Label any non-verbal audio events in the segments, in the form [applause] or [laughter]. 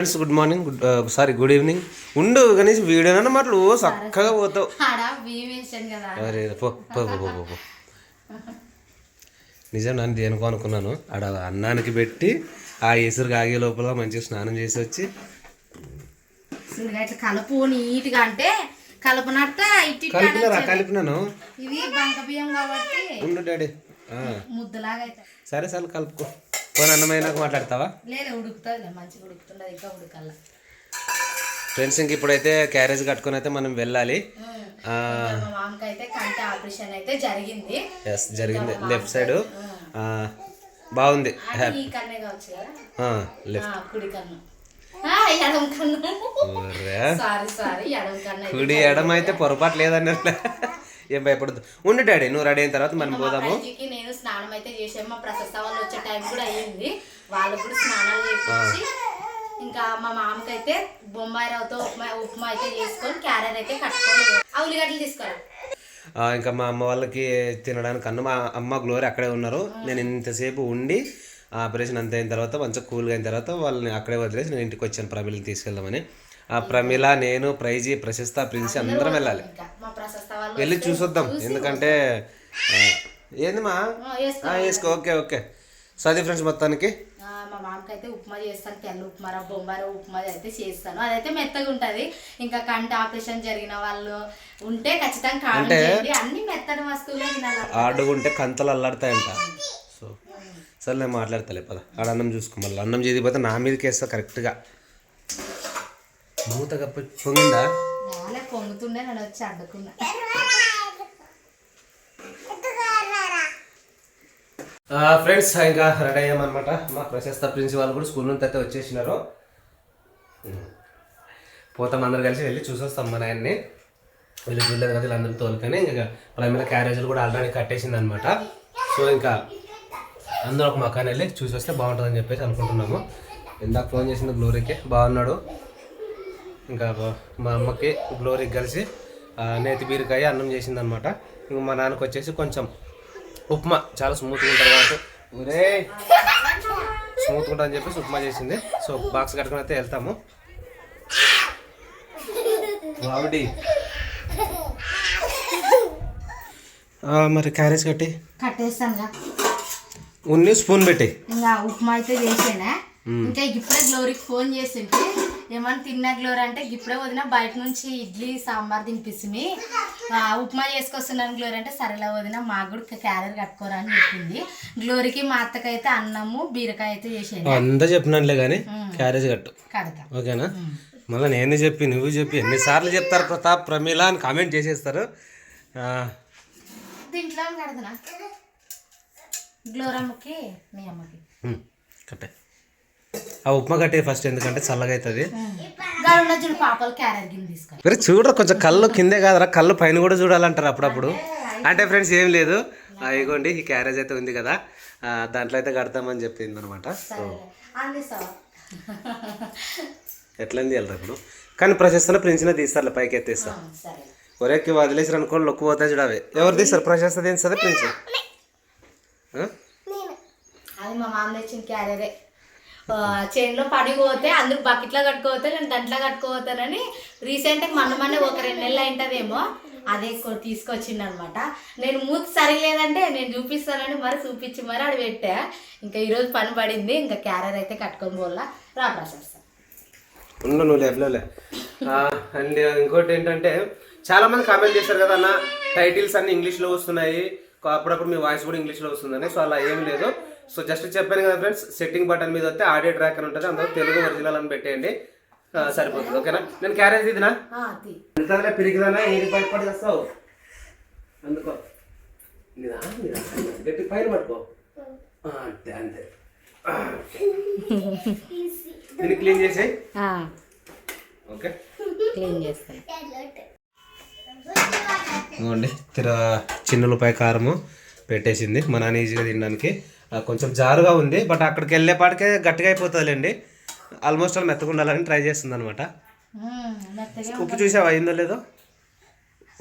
Friends good morning sorry good evening ఉండు కనీసం video అన్నమాట ఓ చక్కగా పోతావు. అరే పో పో పో, పో, పో, పో. నిజం నన్ను దేనికో అనుకున్నాను. ఆడ అన్నానికి పెట్టి ఆ ఎసురు కాగే లోపల మంచిగా స్నానం చేసి వచ్చి. ఇట్లా కలుపు నీట్గా అంటే కలిపినారా? అనొచ్చు. కలిపినాను. ఇది బంక బియ్యం కాబట్టి ఉండు డాడీ. ముద్దలాగా సరే సరే కలుపుకో. పోనీ అన్నమైనాక మాట్లాడతావా? లేదు ఉడుకుతుంది మంచిగా ఇంకా ఫ్రెండ్స్ ఇంక ఇప్పుడైతే క్యారేజ్ కట్టుకొని అయితే మనం వెళ్ళాలి. అయితే కంటి ఆపరేషన్ అయితే జరిగింది. ఎస్ జరిగింది. Left side. బాగుంది. [laughs] లెఫ్ట్. కుడి కన్ను. ఆ, ఎడమ కన్ను. [laughs] సారీ సారీ ఎడమ కన్ను అయితే కుడి ఎడమ అయితే పొరపాటు లేదన్నట్లే ఏం భయపడదు ఉండు డాడీ నువ్వు రెడీ అయిన తర్వాత మనం పోదాము. నేను స్నానం అయితే చేసాము మా ప్రశస్త వాళ్ళు వచ్చే టైం కూడా అయ్యింది. వాళ్ళు కూడా స్నానాలు ఇంకా మా మామకైతే బొంబాయి రవ్వతో ఉప్మా ఉప్మా అయితే చేసుకొని క్యారెట్ అయితే కట్టుకొని ఆ ఉల్లిగడ్డలు తీసుకోరా. ఆ, ఇంకా మా అమ్మ వాళ్ళకి తినడానికి అన్న. మా అమ్మ గ్లోరీ అక్కడే ఉన్నారు. నేను ఇంతసేపు ఉండి ఆ ఆపరేషన్ అంత అయిన తర్వాత మంచిగా కూల్గా అయిన తర్వాత వాళ్ళని అక్కడే వదిలేసి నేను ఇంటికి వచ్చాను ప్రమిళని తీసుకెళ్దామని. ఆ ప్రమిళ నేను ప్రైజీ ప్రశస్త ప్రిన్సి అందరం వెళ్ళాలి. మా ప్రశస్త వాళ్ళు చూసొద్దాం. ఎందుకంటే ఏంది మా వేసుకో. Okay okay. సది ఫ్రెండ్స్ మొత్తానికి. మా మామకి అయితే ఉప్మా చేస్తాను. తెల్ల ఉప్మా రవ్వ ఉప్మా అయితే చేస్తాను. అదైతే మెత్తగా ఉంటది. ఇంకా కంటి ఆపరేషన్ జరిగిన వాళ్ళు ఉంటే ఖచ్చితంగా చేయండి. అన్ని మెత్తటి వస్తువులే ఆడుకుంటే కంతలు అల్లాడతాయంట. సో సరే నేను మాట్లాడతలే పద. ఆడ అన్నం చూసుకో మళ్ళీ. అన్నం చేయకపోతే నా మీదకి వేస్తా కరెక్ట్గా మూత కప్ప పొంగిందా? నేల పొంగుతుండే నేను వచ్చి అడ్డుకున్నా. ఫ్రెండ్స్ ఇంకా రెడీ అయ్యామన్నమాట మా ప్రశస్త ప్రిన్సిపాల్ కూడా స్కూల్ నుంచి అయితే వచ్చేసినారు. పోతాం అందరు కలిసి వెళ్ళి చూసొస్తాం మా నాయన్ని. వెళ్ళి చూడలేదు కదా వీళ్ళందరూ తోలుకొని ఇంకా ప్రైమరీ క్యారేజీలు కూడా ఆల్రెడీ కట్టేసింది అనమాట సో ఇంకా అందరూ ఒక మకాన్ వెళ్ళి చూసి వస్తే బాగుంటుందని చెప్పేసి అనుకుంటున్నాము. ఇందాక ఫోన్ చేసిన గ్లోరీకి. బాగున్నాడు. ఇంకా మా అమ్మకి గ్లోరీకి కలిసి నేతి బీరకాయ అన్నం చేసింది అనమాట ఇంకా మా నాన్నకి వచ్చేసి కొంచెం ఉప్మా చాలా స్మూత్గా ఉంటుంది కాబట్టి. ఒరే స్మూత్గా ఉంటుంది అని చెప్పేసి ఉప్మా చేసింది. సో బాక్స్ కట్టుకుని అయితే వెళ్తాము. ఆ, మరి క్యారేజ్ కట్టి? కట్టేస్తానుగా ఉన్ని స్పూన్ పెట్టి. ఇంకా ఉప్మా అయితే చేసేనా? ఇంకా ఇప్పుడే గ్లోరీకి ఫోన్ చేసింటే ఏమన్నా తిన్నా గ్లోరీ అంటే ఇప్పుడే వదిన బయట నుంచి ఇడ్లీ సాంబార్ తినిపిస్తుంది ఉప్మా చేసుకొస్తున్నాను గ్లోరీ అంటే సరేలా వదిన మాకు కూడా క్యారెట్ కట్టుకోరా అని చెప్పింది. గ్లోరీకి మా అత్తకైతే అన్నము బీరకాయ అయితే చేసేది అంతా చెప్పినానులే కానీ క్యారేజ్ కట్టు. కడతా. ఓకేనా? మళ్ళీ నేను చెప్పి నువ్వు చెప్పి ఎన్నిసార్లు చెప్తారు ప్రతాప్ ప్రమీల అని కామెంట్ చేసేస్తారు. దీంట్లో కడతనా? గ్లోరమ్మకి మీ అమ్మకి. కట్టే. ఆ ఉప్మా కట్టే ఫస్ట్ ఎందుకంటే చల్లగా అవుతుంది. మరి చూడరా కొంచెం కళ్ళు కిందే కాదరా కళ్ళు పైన కూడా చూడాలంటారు అప్పుడప్పుడు. అంటే ఫ్రెండ్స్ ఏం లేదు. ఇగోండి ఈ క్యారేజ్ అయితే ఉంది కదా. దాంట్లో అయితే కడతామని చెప్పింది అనమాట సో అందిస్తావా ఎట్లా వెళ్ళరా ఇప్పుడు? కానీ ప్రశస్తన ప్రిన్సిన తీస్తారు పైకి ఎత్తేస్తా. ఒరేకి వదిలేసి అనుకోని లొక్కు పోతాయి చూడవి ఎవరు తీస్తారు? ప్రశస్త తీస్తుంది ప్రిన్స్? అది మా మామ తెచ్చిన చేనులో పడిపోతే అందరూ బకెట్లో కట్టుకోతే నేను దాంట్లో కట్టుకోతానని రీసెంట్గా మన మన ఒక రెండు నెలలు అయింటదేమో అదే కొ- తీసుకొచ్చిండు అనమాట నేను మూతి సరిలేదంటే నేను చూపిస్తానని మరి చూపించి మరి అది పెట్టా. ఇంకా ఈరోజు పని పడింది ఇంకా క్యారియర్ అయితే కట్టుకొని పోలా రా ప్రశస్త నువ్వు అండ్ ఇంకోటి ఏంటంటే చాలా మంది కామెంట్ చేశారు కదా అన్న టైటిల్స్ అన్ని ఇంగ్లీష్లో వస్తున్నాయి. అప్పుడప్పుడు మీ వాయిస్ కూడా ఇంగ్లీష్లో వస్తుందని సో అలా ఏం లేదు. సో జస్ట్ చెప్పాను కదా ఫ్రెండ్స్ సెట్టింగ్ బటన్ మీద వస్తే ఆడియో ట్రాక్ అని ఉంటుంది అందులో తెలుగు ఒరిజినల్ అని పెట్టేయండి. సరిపోతుంది ఓకేనా? నేను క్యారేజ్ ఇదినా. ఎంతనే పిరిగిదానా? ఏది భయపడి వస్తావు అందుకో. గట్టి పైన పట్టుకో. ఆ, అంతే అంతే. దీన్ని క్లీన్ చేసేయి. ఆ, ఓకే. క్లీన్ చేస్తాను. ఇదిగోండి చిన్న ఉల్లిపాయ కారము పెట్టేసింది. మా నాన్న ఈజీగా తినడానికి. కొంచెం జారుగా ఉంది బట్ అక్కడికి వెళ్ళేపాటికే గట్టిగా అయిపోతుందిలేండి. ఆల్మోస్ట్ ఆల్ మెత్తగా ఉండాలని ట్రై చేస్తుంది అనమాట ఉప్పు చూసావా అయిందో లేదో?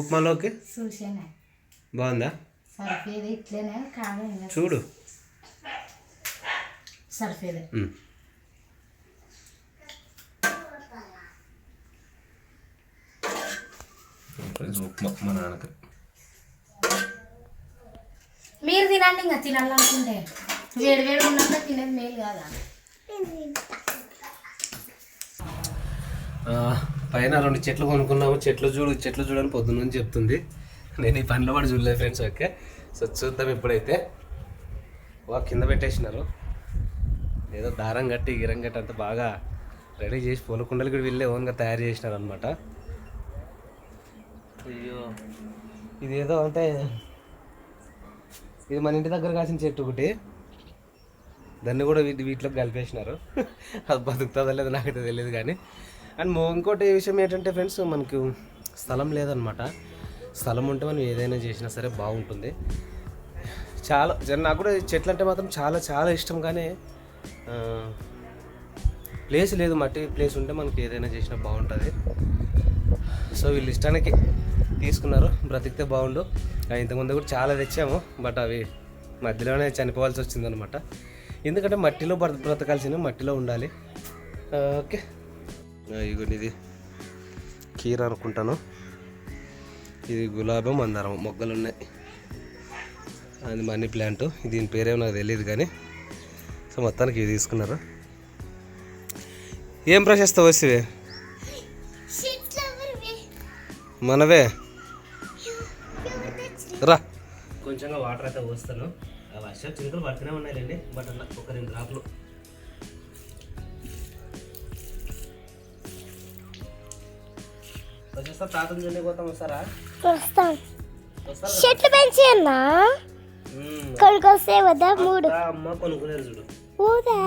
ఉప్మాలోకి? బాగుందా? చూడు. ఉప్మా మా నాన్నకి. మీరు తినండి ఇంకా తినాలనుకుంటే. వేడి వేడి ఉన్నాక తినేది మేలు కాదా? పైన రెండు చెట్లు కొనుక్కున్నాము చెట్లు చూడు చెట్లు చూడని పొద్దున్న నుంచి చెప్తుంది. నేను ఈ పనిలో కూడా చూడలేదు ఫ్రెండ్స్ ఓకే? సో చూద్దాం ఇప్పుడైతే. వా కింద పెట్టేసినారు. ఏదో దారం కట్టి గిరం కట్టి అంతా బాగా రెడీ చేసి పూల కుండలు కూడా వెళ్ళే ఓన్గా తయారు చేసినారు అనమాట అయ్యో. ఇదేదో అంటే ఇది మన ఇంటి దగ్గర కాసిన చెట్టు ఒకటి. దాన్ని కూడా వీటి వీటిలోకి కలిపేసినారు. [laughs] అది బతుకుతుందో లేదో నాకైతే తెలియదు కానీ. అండ్ ఇంకోటి విషయం ఏంటంటే ఫ్రెండ్స్ మనకు స్థలం లేదనమాట. స్థలం ఉంటే మనం ఏదైనా చేసినా సరే బాగుంటుంది. చాలా నాకు కూడా చెట్లు అంటే మాత్రం చాలా చాలా ఇష్టం కానీ ప్లేస్ లేదు మట్టి ప్లేస్ ఉంటే మనకి ఏదైనా చేసినా బాగుంటుంది. సో వీళ్ళు ఇష్టానికి తీసుకున్నారు. బ్రతికితే బాగుండు. ఇంతకుముందు కూడా చాలా తెచ్చాము బట్ అవి మధ్యలోనే చనిపోవాల్సి వచ్చిందనమాట. ఎందుకంటే మట్టిలో బ్రత బ్రతకాల్సిన మట్టిలో ఉండాలి. ఆ, ఓకే. ఆ, ఇగోండి ఇది. కీర అనుకుంటాను. ఇది గులాబీ మందారం మొగ్గలు ఉన్నాయి అది మనీ ప్లాంట్. దీని పేరేమో నాకు తెలియదు కానీ సో మొత్తానికి ఇవి తీసుకున్నారు. ఏం ప్రశస్త వస్తువే? మనవే? రా. కొంచెంగా వాటర్ అయితే పోస్తాను. ఆ వర్షం చినుకలు పడుతూనే ఉన్నాయండి బట్ అలా ఒక రెండు డ్రాప్లు. వచ్చేస్తా తాతను పోతాం వస్తారా వస్తాం. చెట్లు పెంచి అన్నా? మ్మ్. కొనుకొస్తే వద్దా? మూడు. అమ్మ కొనుక్కునేరు చూడు. ఊదా?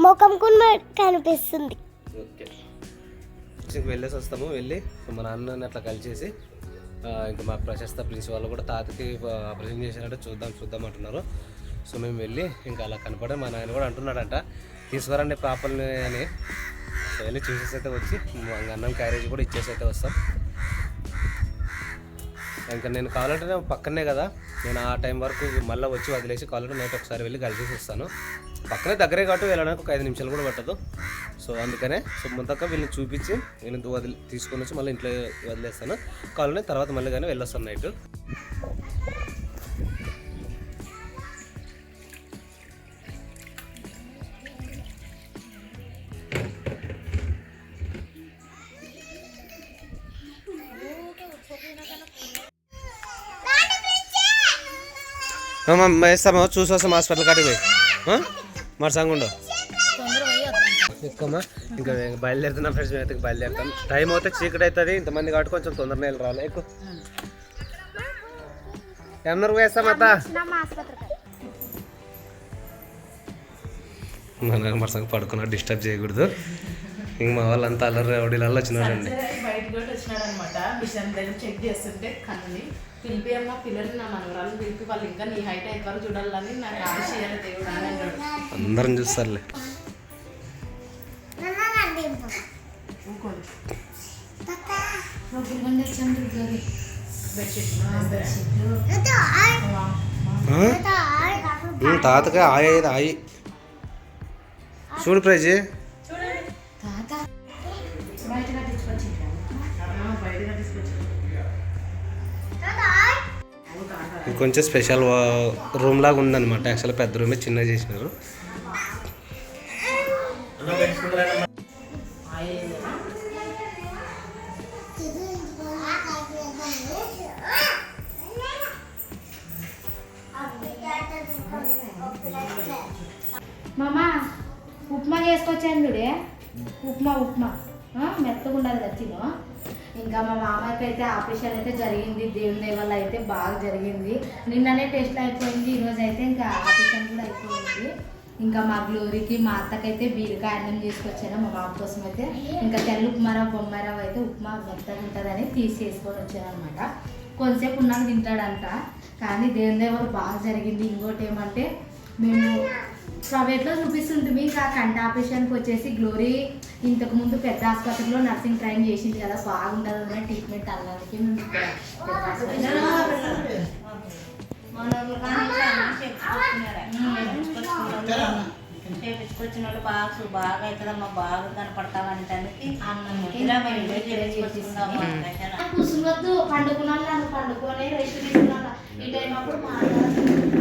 ముఖం కూడా కనిపిస్తుంది. ఓకే. వెళ్ళేసి వస్తాము వెళ్ళి మా నాన్నని అట్లా కలిసేసి ఇంకా మా ప్రశస్త ప్రిన్సిపాల్ కూడా తాతకి ప్రజెంట్ చేశారంటే. చూద్దాం చూద్దాం అంటున్నారు. సో మేము వెళ్ళి ఇంకా అలా కనపడే మా నాయన కూడా అంటున్నాడంట. తీసుకురండి పాపల్ని అని. సో వెళ్ళి చూసేసి అయితే వచ్చి అన్నం క్యారేజ్ కూడా ఇచ్చేసి అయితే వస్తాం. ఇంకా నేను కావాలంటే పక్కనే కదా. నేను ఆ టైం వరకు మళ్ళీ వచ్చి వదిలేసి కావాలంటే నైట్ ఒకసారి వెళ్ళి కలిసేసి వస్తాను. పక్కనే దగ్గరే కాబట్టి వెళ్ళడానికి ఒక ఐదు నిమిషాలు కూడా పట్టదు. సో అందుకనే సో ముందక్క వీళ్ళని చూపించి వీళ్ళని వదిలి తీసుకొని వచ్చి మళ్ళీ ఇంట్లో వదిలేస్తాను. కావాలంటే తర్వాత మళ్ళీ కానీ వెళ్ళొస్తాను నైట్. వేస్తామా చూసి వస్తాం హాస్పిటల్ కాటికి పోయి. మరి సంగుండు ఎక్కువమ్మా ఇంకా నేను బయలుదేరుతున్నా ఫ్రెండ్స్ మేము అయితే బయలుదేరుతాం. టైం అయితే చీకటి అవుతుంది ఇంతమంది కాబట్టి కొంచెం తొందరగా వెళ్ళి రావాలి ఎక్కువ ఎన్నరకు వేస్తాం అత్త మన మరసంగా పడుకున్నా డిస్టర్బ్ చేయకూడదు. ఇంక మా వాళ్ళంతా అల్లరి రౌడీలలో వచ్చినారండి కూడా వచ్చినాడు అనమాట మిషన్ దగ్గర చెక్ చేస్తుంటే కన్నుని పిలిపి అమ్మ పిల్లలు నా మనవరాలు పిలిపి వాళ్ళు ఇంకా నీ హైట్ అయితే వరకు చూడాలని నాకు ఆశ చేయాలి దేవుడు అందరం చూస్తారులే? తాతగా ఆయేది ఆయి. చూడు ప్రైజీ. కొంచెం స్పెషల్ రూమ్ లాగా ఉందన్నమాట. యాక్చువల్గా పెద్ద రూమే చిన్నగా చేసినారు. మామా ఉప్మా చేసుకొచ్చాను చూడే ఉప్మా ఉప్మా. మెత్తగా ఉండదు రచ్చిను ఇంకా మా మామయ్యకి అయితే ఆపరేషన్ అయితే జరిగింది. దేవుని వల్ల అయితే బాగా జరిగింది. నిన్ననే టెస్ట్ అయిపోయింది. ఈరోజు అయితే ఇంకా ఆపరేషన్ కూడా అయిపోయింది. ఇంకా మా గ్లోరీకి మా అత్తకైతే బీరకాయ అన్నం చేసుకొచ్చాను మా మామ కోసం అయితే. ఇంకా తెల్ల ఉప్మారావు బొమ్మారావు అయితే ఉప్మా మెత్తగా ఉంటుందని తీసేసుకొని వచ్చాను అనమాట కొంతసేపు ఉన్నాక తింటాడంట. కానీ దేవుని దయ వల్ల బాగా జరిగింది. ఇంకోటి ఏమంటే మేము ప్రైవేట్లో చూపిస్తుంటుంది ఇంకా కంటి ఆపరేషన్కి వచ్చేసి గ్లోరీ ఇంతకు ముందు పెద్ద ఆసుపత్రిలో నర్సింగ్ ట్రైన్ చేసింది కదా బాగుంటుంది అన్న ట్రీట్మెంట్ ఆసుపత్రిలో చేపించుకొచ్చిన వాళ్ళు బాగా సు- బాగా అవుతుందమ్మా బాగా కనపడతామంటానికి కూర్చున్నొద్దు పండుకున్నాను నన్ను పండుకొని రెస్ట్ తీసుకున్నాను. ఈ టైం అప్పుడు మాట్లాడాలి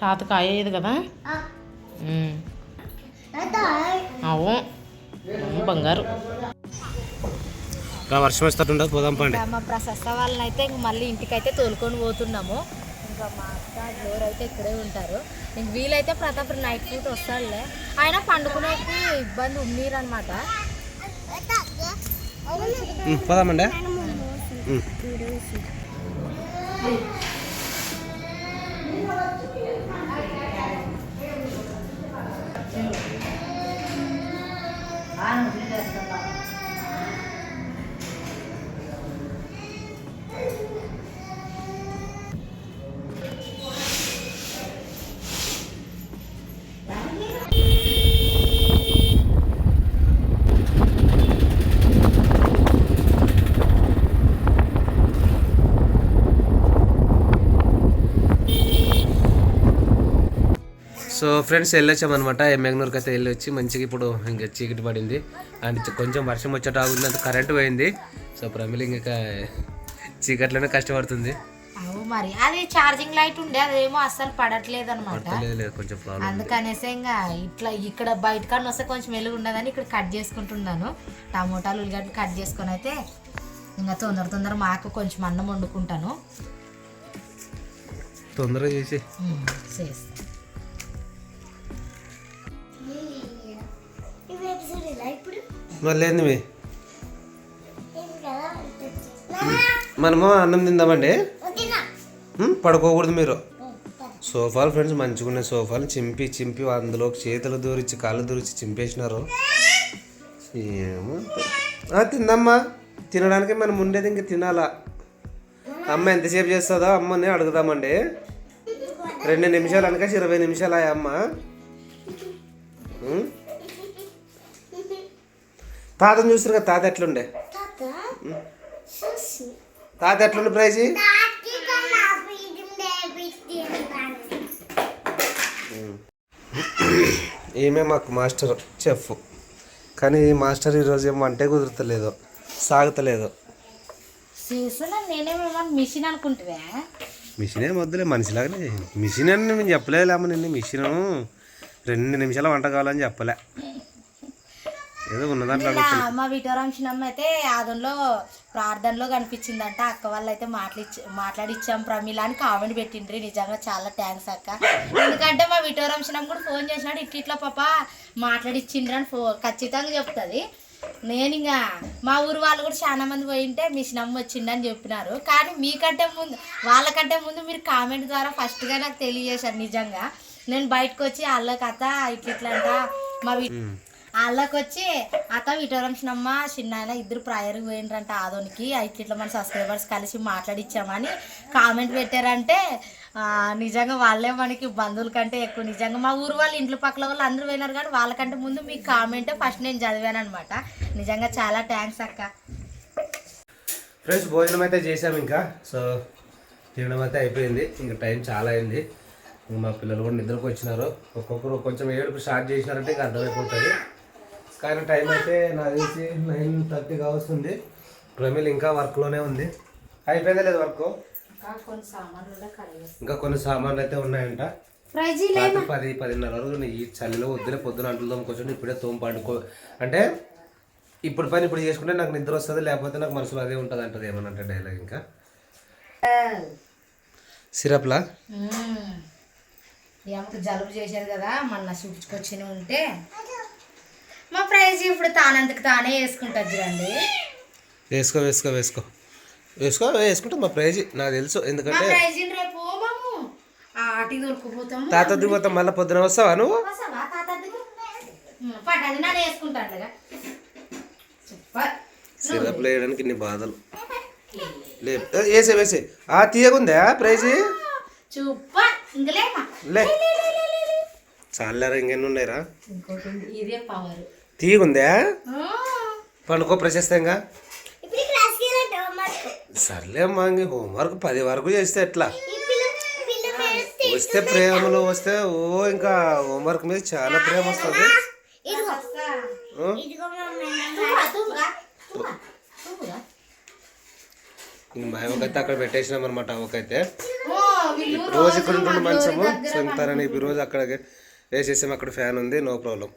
తాతకు అయ్యేది కదా? ఉమ్. అవు అమ్మ బంగారు. ఇంకా వర్షం వస్తుంటుంది పోదాం పండి మా ప్రశస్త వాళ్ళని అయితే ఇంక మళ్ళీ ఇంటికైతే తోలుకొని పోతున్నాము. ఇంకా మా అక్క జోరు అయితే ఇక్కడే ఉంటారు. ఇంక వీలైతే ప్రతాప్ నైట్ పూట వస్తాడులే. ఆయన పండుకునేకి ఇబ్బంది ఉన్నీరనమాట పోదామండి. So friends వెళ్ళొచ్చామన్నమాట. ఎమ్మెగ్నూర్కి అయితే వెళ్ళి వచ్చి మంచిగా ఇప్పుడు ఇంకా చీకటి పడింది. అండ్ కొంచెం వర్షం వచ్చేట ఆగుంది కరెంట్ పోయింది. సో ప్రమిళ ఇంకా చీకట్లోనే కష్టపడుతుంది. మరి. అది ఛార్జింగ్ లైట్ ఉండే అదేమో అస్సలు పడట్లేదు అనమాట అందుకనేసి ఇంకా ఇట్లా ఇక్కడ బయట కన్నా వస్తే కొంచెం వెలుగు ఉండదని ఇక్కడ కట్ చేసుకుంటున్నాను. టమోటాలు ఉల్లిగడ్డలు కట్ చేసుకొని అయితే ఇంకా తొందర తొందర మాకు కొంచెం అన్నం వండుకుంటాను. తొందరగా చేసి. ఉమ్, మళ్ళీ ఏంది మనము అన్నం తిందామండి? పడుకోకూడదు మీరు. సోఫాలు ఫ్రెండ్స్ మంచిగా ఉన్నాయి సోఫాలు. చింపి చింపి అందులోకి చేతులు దూరించి కాళ్ళు దూరించి చింపేసినారు. ఏమో. తిందమ్మా. తినడానికి మనం ఉండేది ఇంక తినాలా. అమ్మ ఎంతసేపు చేస్తుందో అమ్మని అడుగుదామండి. రెండు నిమిషాలు అనక ఇరవై నిమిషాలు అమ్మ? తాతను చూస్తారు కదా తాత ఎట్లుండే? తాత? ఎట్లుండే ప్రైజీ? ఈమె మాకు మాస్టర్ చెఫ్. కానీ ఈ మాస్టర్ ఈరోజు ఏమో అంటే కుదురుతలేదు సాగుతలేదు. మిషన్ అనుకుంటువా మిషన్ ఏం వద్దులే మనిషిలాగానే మిషన్ అని మేము చెప్పలేము నిన్ను మిషన్. రెండు నిమిషాల వంట కావాలని చెప్పలే. ఏదో ఉన్న దాంట్లో మా విటోరాంశనమ్మ అయితే ఆదంలో ప్రార్థనలో కనిపించిందంట. అక్క వాళ్ళు అయితే మాట్లాడి మాట్లాడిచ్చాం ప్రమిళ అని కామెంట్ పెట్టిండ్రి. నిజంగా చాలా థ్యాంక్స్ అక్క. ఎందుకంటే మా విటోరాంశనం కూడా ఫోన్ చేసినాడు ఇట్లా ఇట్లా పాప మాట్లాడిచ్చిండ్రి అని ఫో ఖచ్చితంగా చెప్తుంది. నేను ఇంకా మా ఊరు వాళ్ళు కూడా చాలా మంది పోయింటే మీ స్నమ్మ వచ్చిండని చెప్పినారు. కానీ మీకంటే ముందు వాళ్ళకంటే ముందు మీరు కామెంట్ ద్వారా ఫస్ట్గా నాకు తెలియజేశారు నిజంగా. నేను బయటకు వచ్చి వాళ్ళ కథ ఇట్లా ఇట్లా అంట మా వాళ్ళకి వచ్చి అత్త విటోరంశనమ్మ చిన్న ఆయన ఇద్దరు ప్రాయర్కి పోయిండ్రంట ఆదోనికి. అయితే ఇట్లా మన సబ్స్క్రైబర్స్ కలిసి మాట్లాడిచ్చామని కామెంట్ పెట్టారంటే నిజంగా వాళ్ళే మనకి బంధువుల కంటే ఎక్కువ. నిజంగా మా ఊరు వాళ్ళు ఇంట్లో పక్కల వాళ్ళు అందరూ పోయినారు కానీ వాళ్ళకంటే ముందు మీ కామెంటే ఫస్ట్ నేను చదివాను అనమాట నిజంగా చాలా థ్యాంక్స్ అక్క. ఫ్రెండ్స్ భోజనం అయితే చేసాం ఇంకా. సో తినడం అయితే అయిపోయింది. ఇంకా టైం చాలా అయింది. మా పిల్లలు కూడా నిద్రకు వచ్చినారు. ఒక్కొక్కరు కొంచెం ఏడుపు స్టార్ట్ చేసినారంటే ఇంకా అర్థమైపోతుంది. కానీ టైం అయితే నాకు తెలిసి నైన్ థర్టీగా వస్తుంది. ప్రమిల్ ఇంకా వర్క్లోనే ఉంది. అయిపోయిందా లేదు వర్క్ ఇంకా కొన్ని సామాన్లు అయితే ఉన్నాయంట. పది పదిన్నర వరకు ఈ చలిలో వద్దులే పొద్దున అంట్లు తోముకొచ్చి ఇప్పుడే తోము పండుకో. అంటే ఇప్పుడు పని ఇప్పుడు చేసుకుంటే నాకు నిద్ర వస్తుంది లేకపోతే నాకు మనసులో అదే ఉంటుంది అంటది ఏమనంటే డైలాగ్ ఇంకా సిరప్లా? జలుబు చేశారు కదా మొన్న చూపించుకొచ్చిన ఉంటే. మా ప్రైజ్ ఇప్పుడు తానంతకు తానే వేసుకుంటుంది చూడండి. వేసుకో వేసుకో వేసుకో. వేసుకో వేసుకుంటా మా ప్రైజ్. నాకు తెలుసు ఎందుకంటే రేపు దొరుకుపోతాము. తాత దిగుతా మళ్ళీ పొద్దున వస్తావా నువ్వు? వస్తావా తాత నాన్న సిరప్ వేయడానికి ఇన్ని బాధలు. లే వేసే వేసే. ఆ తీయకుందా ప్రైజ్? లే. చాలారా ఇంకెన్ని ఉన్నాయిరా ఇంకోటి. ఇదే పవర్ తీయకుందా పండుకో ప్రశస్తంగా? సర్లే అమ్మా ఇంక హోంవర్క్ పది వరకు చేస్తే ఎట్లా? ఈ పిల్ల పిల్ల మేస్తే వస్తే ప్రేమలు వస్తే ఓ ఇంకా హోంవర్క్ మీద చాలా ప్రేమ వస్తుంది. ఇదిగో. ఆ? ఇదిగో మా నాన్న తుమ్ముగా తుమ్ముగా తుమ్ముగా ఒకైతే అక్కడ పెట్టేసినాం అనమాట వీళ్ళు రోజు ఇక్కడ ఉంటుండే మా మంచము. డోర్ దగ్గర సో తనని ఈ రోజు అక్కడ వేసేసాం అక్కడ ఫ్యాన్ ఉంది నో ప్రాబ్లం.